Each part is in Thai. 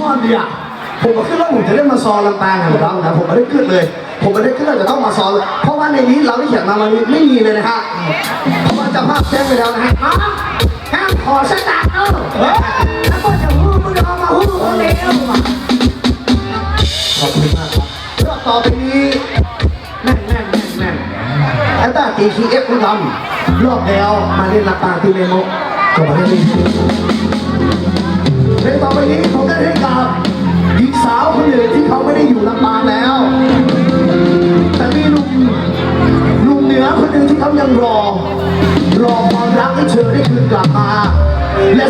ชอบดีอะผมก็ขึ้นแล้วผมจะได้มาซอลำปางของเรานะผมไม่ได้ขึ้นเลย ผมไม่ได้ขึ้นเลยจะต้องมาซอเพราะว่าในนี้เราที่เขียนมามันไม่มีเลยนะฮะเพราะว่าจะภาพแจ้งไปแล้วนะฮะห้ามขอสตาร์เออแล้วก็จะหูมึงเอามาฮู้คนเดียวขอบคุณมากครับต่อไปนี้แม่นแม่แม่แม่ไอ้ตาตีทีเอฟคุณทำรอบแล้วมาเล่นลำปางที่เมโมก็มาเล่นที่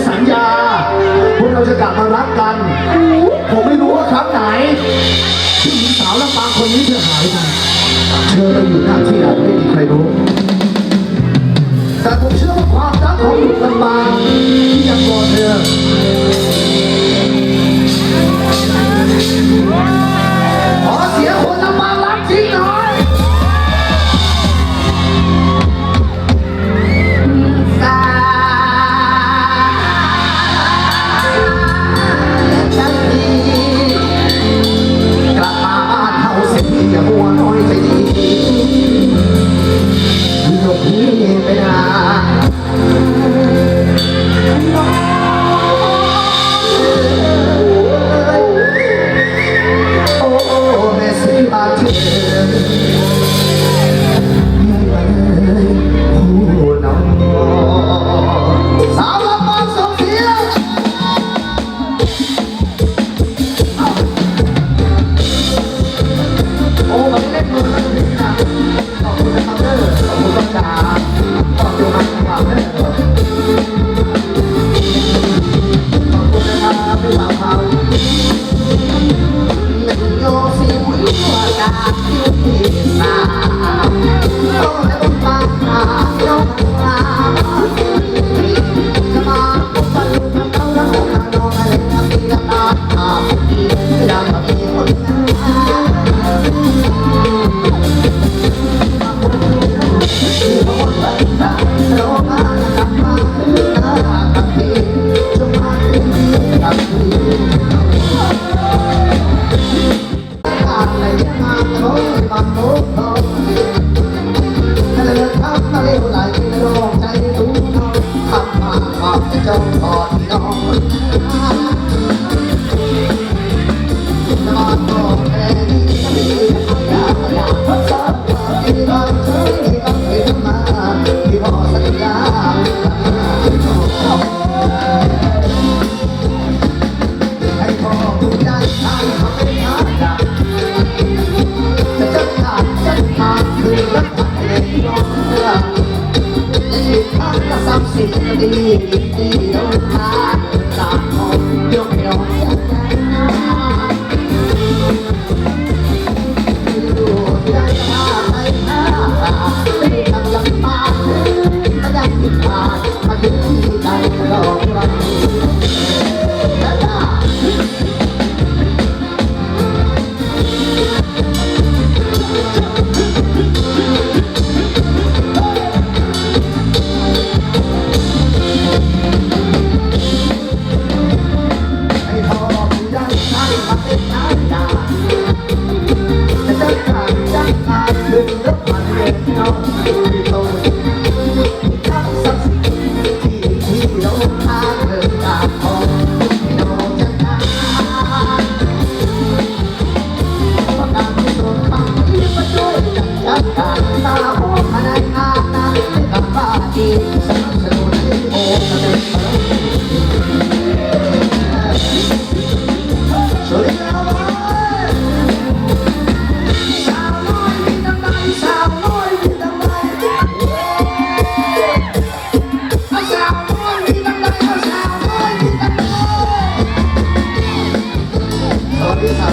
สัญญา พวกเราจะกลับมารักกัน ผมไม่รู้ว่าครั้งไหนที่หญิงสาวและปางคนนี้จะหายไปเธอไปอยู่ทางที่ไหนไม่มีใครรู้ แต่ผมเชื่อว่าความรักของหนุ่มลำปางที่ยังรอเธอ Bye. สิบปีที่เราผ่านจากมยกย้อน